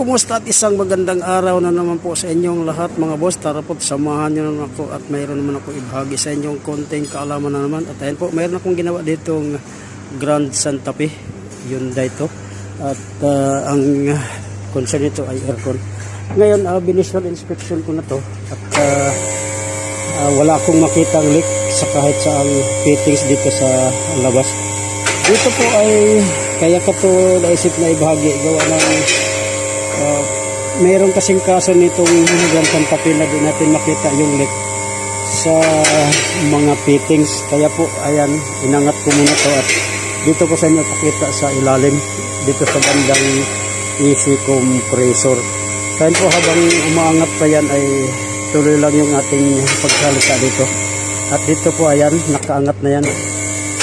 Kumusta at isang magandang araw na naman po sa inyong lahat mga boss. Tara po, samahan nyo naman ako at mayroon naman ako ibahagi sa inyong konting kaalaman na naman. At ayan po, mayroon akong ginawa ditong Grand Santa Fe. Hyundai to. At ah, ang ah, concern nito ay aircon. Ngayon, uh, visual inspection ko na to. At ah, ah, wala akong makitang leak sa kahit sa ang fittings dito sa labas. Dito po ay kaya ko to naisip na ibahagi gawa ng uh, mayroon kasing kaso nitong Santa Fe na di natin makita yung leak sa mga fittings. Kaya po, ayan, inangat ko muna to at dito ko sa inyo pakita sa ilalim dito sa bandang easy compressor. Kaya po habang umaangat pa yan ay tuloy lang yung ating pagsalita dito. At dito po ayan, nakaangat na yan.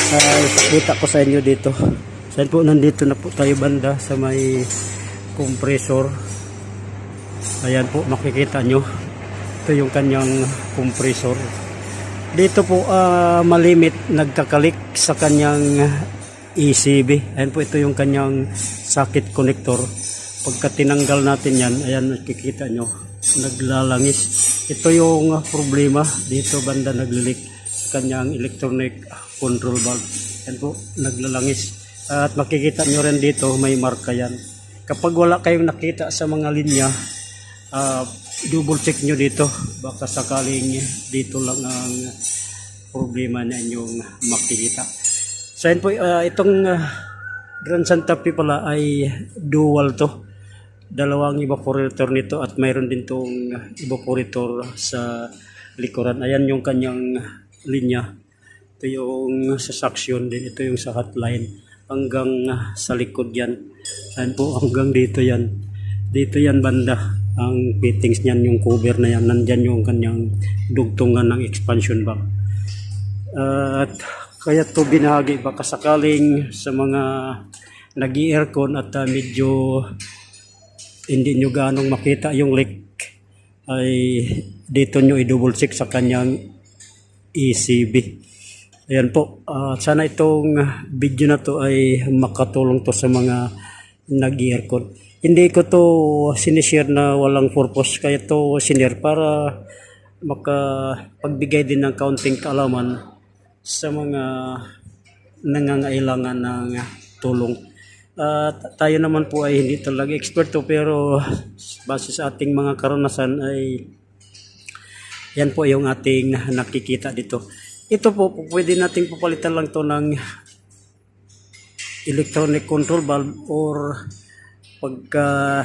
Ay, pakita ko sa inyo dito. Saan po nandito na po tayo banda sa may compressor. Ayan po, makikita nyo. Ito yung kanyang compressor. Dito po ah, malimit nagkakalik sa kanyang ECB. Ayan po ito yung kanyang socket connector. Pagka tinanggal natin yan, ayan nakikita nyo, naglalangis. Ito yung problema dito banda naglilik sa kanyang electronic control valve. Ayan po, naglalangis. At makikita nyo rin dito, may marka yan. Kapag wala kayong nakita sa mga linya, ah, double check nyo dito. Baka sakaling dito lang ang problema na inyong makikita. So yun po, ah, itong ah, Grand Santa Fe pala ay dual to. Dalawang evaporator nito at mayroon din tong evaporator sa likuran. Ayan yung kanyang linya. Ito yung sa suction din. Ito yung sa hotline. Hanggang sa likod yan. Ayan po, hanggang dito yan. Dito yan banda. Ang fittings niyan, yung cover na yan. Nandyan yung kanyang dugtungan ng expansion valve. At kaya to binahagi baka sakaling sa mga nag-aircon at ah, medyo hindi nyo ganong makita yung leak ay dito nyo i-double check sa kanyang ECB. Ayan po, ah, sana itong video na to ay makatulong to sa mga nag-aircon. Hindi ko to sinishare na walang purpose kaya to sinare para makapagbigay din ng kaunting kaalaman sa mga nangangailangan ng tulong. At tayo naman po ay hindi talaga eksperto pero base sa ating mga karanasan ay yan po yung ating nakikita dito. Ito po, pwede nating papalitan lang to ng electronic control valve or pagka